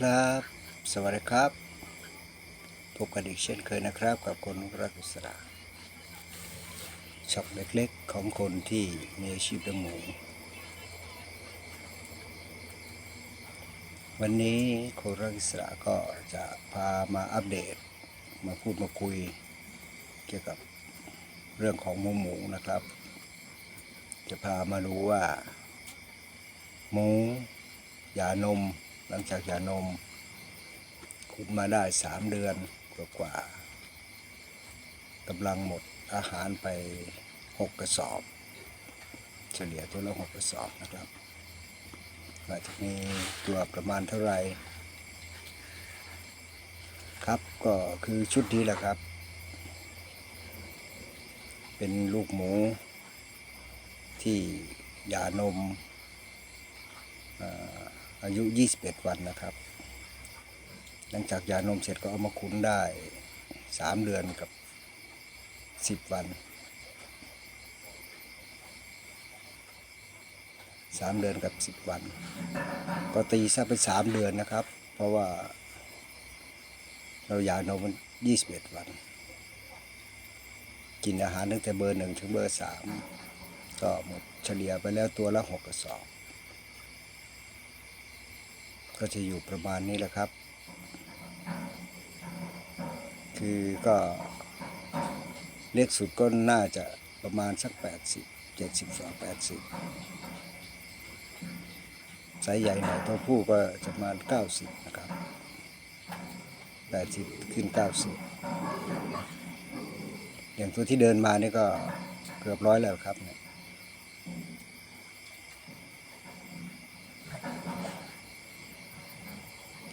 ครับ สวัสดีครับ พบกันอีกเช่นเคยนะครับ กับคนรักอิสระช็อปเล็กๆ ของคนที่มีอาชีพเลี้ยงหมูวันนี้คนรักอิสระก็จะพามาอัปเดต มาพูดมาคุย เกี่ยวกับเรื่องของหมูหมูนะครับ จะพามาดูว่า หมูย่านม หลังจากหย่านมขุนมาได้สามเดือนกว่าๆกำลังหมดอาหารไปหกกระสอบ เฉลี่ยตัวละหกกระสอบนะครับว่าจะมีตัวประมาณเท่าไหร่ครับก็คือชุดนี้แหละครับ เป็นลูกหมูที่หย่านมอา อายุ 21 วันนะครับ หลังจากยานมเสร็จก็เอามาคุ้นได้ 3 เดือนกับ 10 วัน 3 เดือนกับ 10 วัน ก็ตีซะเป็น 3 เดือนนะครับ เพราะว่า เรายานมมัน 21 วัน กินอาหารตั้งแต่เบอร์หนึ่งถึงเบอร์สามก็หมดเฉลี่ยไปแล้วตัวละหกกระสอบ ก็จะอยู่ประมาณนี้แหละครับ คือก็เล็กสุดก็น่าจะประมาณสัก 80 70สอง80ไซส์ใหญ่หน่อยตัวผู้ก็จะประมาณ 90 นะครับ 80 ขึ้น 90 อย่างตัวที่เดินมานี่ก็เกือบร้อยแล้วครับเนี่ย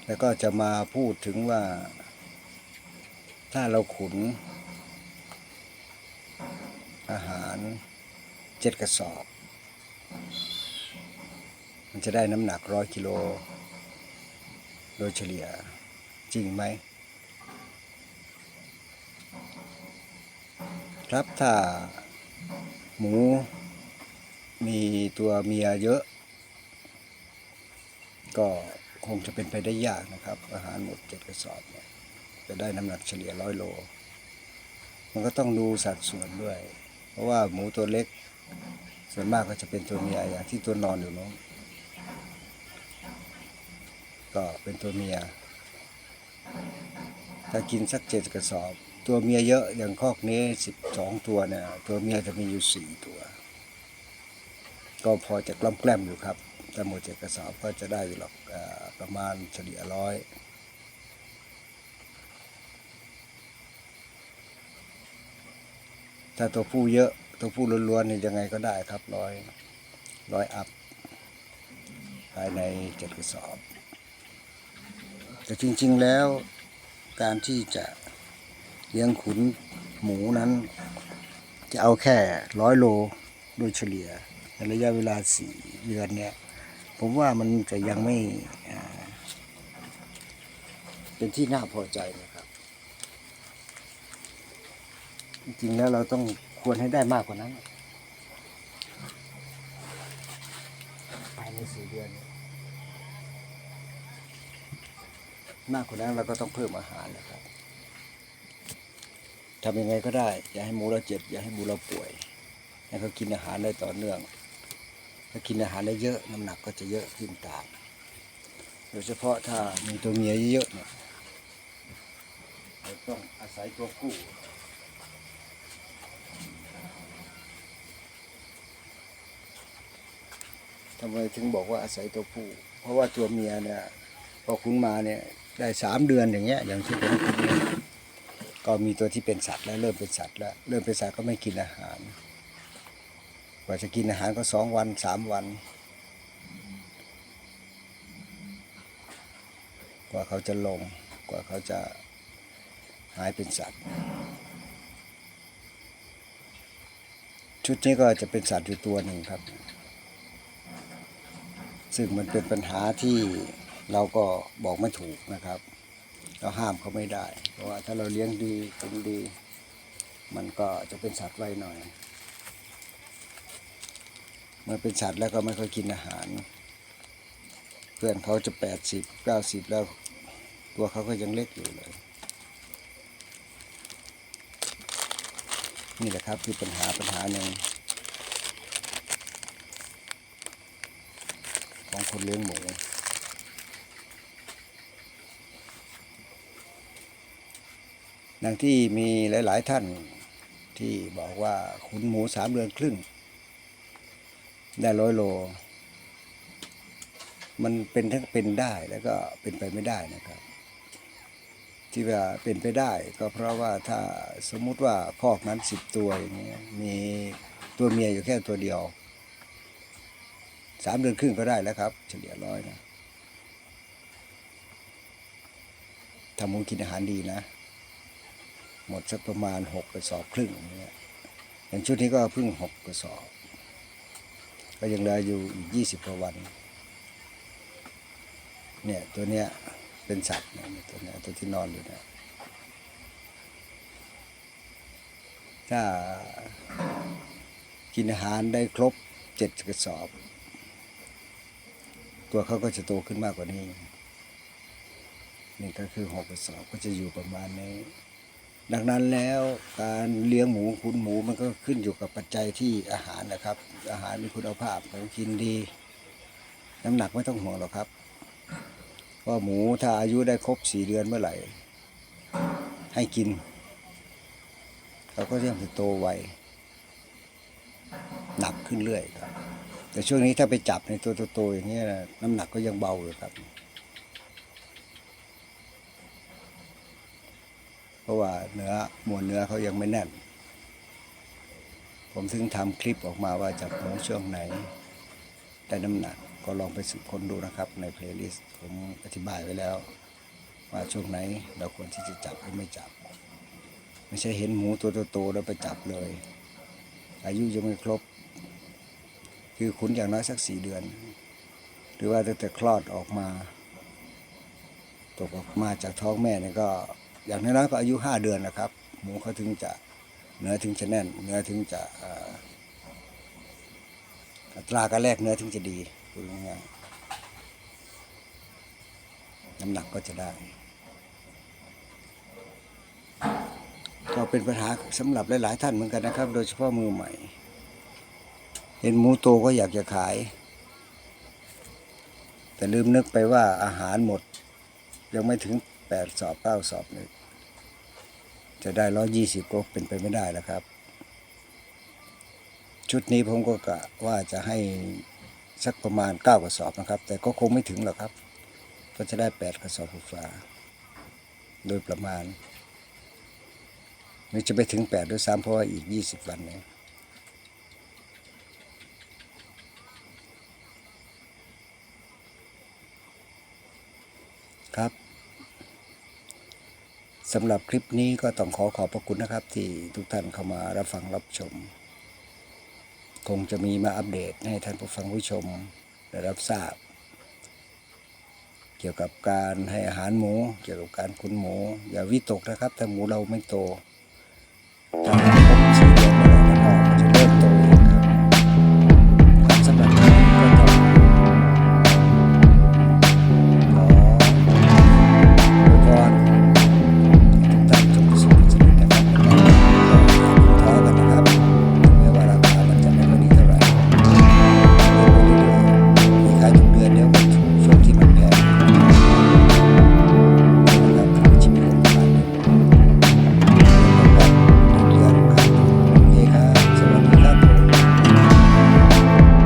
แล้วก็จะมาพูดถึงว่า ถ้าเราขุน อาหารเจ็ดกระสอบ มันจะได้น้ำหนักร้อยกิโล โดยเฉลี่ยจริงไหม ครับถ้าหมูมีตัวเมียเยอะ ก็ คงจะเป็นไปได้ยากนะครับ อาหารหมดเจ็ดกระสอบเนี่ยจะได้น้ำหนักเฉลี่ยร้อยโล มันก็ต้องดูสัดส่วนด้วย เพราะว่าหมูตัวเล็ก ส่วนมากก็จะเป็นตัวเมียอย่างที่ตัวนอนอยู่นู้นก็เป็นตัวเมีย ถ้ากินสักเจ็ดกระสอบ ตัวเมียเยอะอย่างคอกนี้สิบสองตัวเนี่ยตัวเมียจะมีอยู่สี่ตัว ก็พอจะกล้ำแกล้มอยู่ครับ แต่หมดเจ็ดกระสอบก็จะได้อยู่หรอกอประมาณเฉลี่ยร้อยถ้าตัวผู้เยอะตัวผู้ล้วนๆนี่ยังไงก็ได้ครับร้อยร้อยอัพภายในเจ็ดกระสอบ แต่จริงๆแล้วการที่จะเลี้ยงขุนหมูนั้น จะเอาแค่ร้อยโลโดยเฉลี่ยในระยะเวลาสี่เดือนเนี่ย ผมว่ามันจะยังไม่เป็นที่น่าพอใจนะครับ จริงๆแล้วเราต้องควรให้ได้มากกว่านั้นภายในสี่เดือน มากกว่านั้นเราก็ต้องเพิ่มอาหารนะครับทำยังไงก็ได้ อย่าให้หมูเราเจ็บ อย่าให้หมูเราป่วย ให้เขากินอาหารได้ต่อเนื่อง ถ้ากินอาหารได้เยอะน้ำหนักก็จะเยอะขึ้นตาม โดยเฉพาะถ้ามีตัวเมียเยอะเนี่ยเราต้องอาศัยตัวผู้ทำไมถึงบอกว่าอาศัยตัวผู้ เพราะว่าตัวเมียเนี่ยพอคุณมาเนี่ยได้สามเดือนอย่างเงี้ยอย่างที่ผมคิดเนี่ยก็มีตัวที่เป็นสัตว์แล้วเริ่มเป็นสัตว์แล้วเริ่มเป็นสัตว์ก็ไม่กินอาหาร ว่าจะกินอาหารก็สองวันสามวัน กว่าเขาจะลง กว่าเขาจะหายเป็นสัตว์ ชุดนี้ก็จะเป็นสัตว์อยู่ตัวหนึ่งครับ ซึ่งมันเป็นปัญหาที่เราก็บอกไม่ถูกนะครับ เราห้ามเขาไม่ได้ เพราะว่าถ้าเราเลี้ยงดีเป็นดี มันก็จะเป็นสัตว์ไวหน่อย มื่อเป็นสัตว์แล้วก็ไม่ค่อยกินอาหาร เพื่อนเขาจะแปดสิบเก้าสิบแล้ว ตัวเขาก็ยังเล็กอยู่เลย นี่แหละครับคือปัญหาปัญหาหนึ่งของคนเลี้ยงหมูดังที่มีหลาย ๆ ท่านที่บอกว่าขุนหมูสามเดือนครึ่ง ได้ร้อยโล มันเป็นทั้งเป็นได้แล้วก็เป็นไปไม่ได้นะครับ ที่ว่าเป็นไปได้ ก็เพราะว่าถ้าสมมุติว่าคอกนั้นสิบตัวอย่างเงี้ยมีตัวเมียอยู่แค่ตัวเดียวสามเดือนครึ่งก็ได้แล้วครับ เฉลี่ยร้อยนะถ้าหมูกินอาหารดีนะ หมดสักประมาณหกกระสอบครึ่งอย่างเงี้ยอย่างชุดนี้ก็เพิ่งหกกระสอบ ก็ยังเหลืออยู่อีกยี่สิบกว่าวัน เนี่ยตัวเนี้ยเป็นสัตว์เนี่ยตัวเนี้ยตัวที่นอนอยู่เนี่ยถ้ากินอาหารได้ครบเจ็ดกระสอบ ตัวเขาก็จะโตขึ้นมากกว่านี้ นี่ก็คือหกกระสอบก็จะอยู่ประมาณนี้ ดังนั้นแล้วการเลี้ยงหมูคุณหมูมันก็ขึ้นอยู่กับปัจจัยที่อาหารนะครับ อาหารมีคุณภาพของกินดี น้ำหนักไม่ต้องห่วงหรอกครับเพราะหมูถ้าอายุได้ครบสี่เดือนเมื่อไหร่ ให้กินเขาก็ยังจะโตไวหนักขึ้นเรื่อยครับ แต่ช่วงนี้ถ้าไปจับในตัวโตๆอย่างเงี้ยนะน้ำหนักก็ยังเบาอยู่ครับ เพ ราะว่าเนื้อมวลเนื้อเขายังไม่แน่น ผมถึงทำคลิปออกมาว่าจับหมูช่วงไหนได้น้ำหนักก็ลองไปสืบค้นดูนะครับในเพลย์ลิสต์ผมอธิบายไว้แล้ว ว่าช่วงไหนเราควรที่จะจับหรือไม่จับ ไม่ใช่เห็นหมูตัวโตๆแล้วไปจับเลย อายุยังไม่ครบ คือขุนอย่างน้อยสักสี่เดือน หรือว่าตั้งแต่คลอดออกมา ตกออกมาจากท้องแม่เนี่ยก็ อย่างน้อยๆก็อายุห้าเดือนนะครับ หมูเขาถึงจะเนื้อถึงจะแน่น เนื้อถึงจะอัตราการแลกเนื้อถึงจะดีพูดง่ายน้ำหนักก็จะได้ ก็เป็นปัญหาสำหรับหลาย ๆ ท่านเหมือนกันนะครับ โดยเฉพาะมือใหม่ เห็นหมูโตก็อยากจะขาย แต่ลืมนึกไปว่าอาหารหมด ยังไม่ถึงแปดสอบเก้าสอบเลย จะได้ร้อยี่สิบก็เป็นไปไม่ได้แล้วครับ ชุดนี้ผมก็กะว่าจะให้สักประมาณเก้ากระสอบนะครับ แต่ก็คงไม่ถึงหรอกครับ ก็จะได้แปดกระสอบฟ้าโดยประมาณหรือจะไปถึงแปดด้วยซ้ำเพราะว่าอีกยี่สิบวันเนี่ยครับ สำหรับคลิปนี้ก็ต้องขอขอบพระคุณนะครับ ที่ทุกท่านเข้ามารับฟังรับชม คงจะมีมาอัปเดตให้ท่านผู้ฟังผู้ชมได้รับทราบ เกี่ยวกับการให้อาหารหมู เกี่ยวกับการคุณหมู อย่าวิตกนะครับ ถ้าหมูเราไม่โตถ้า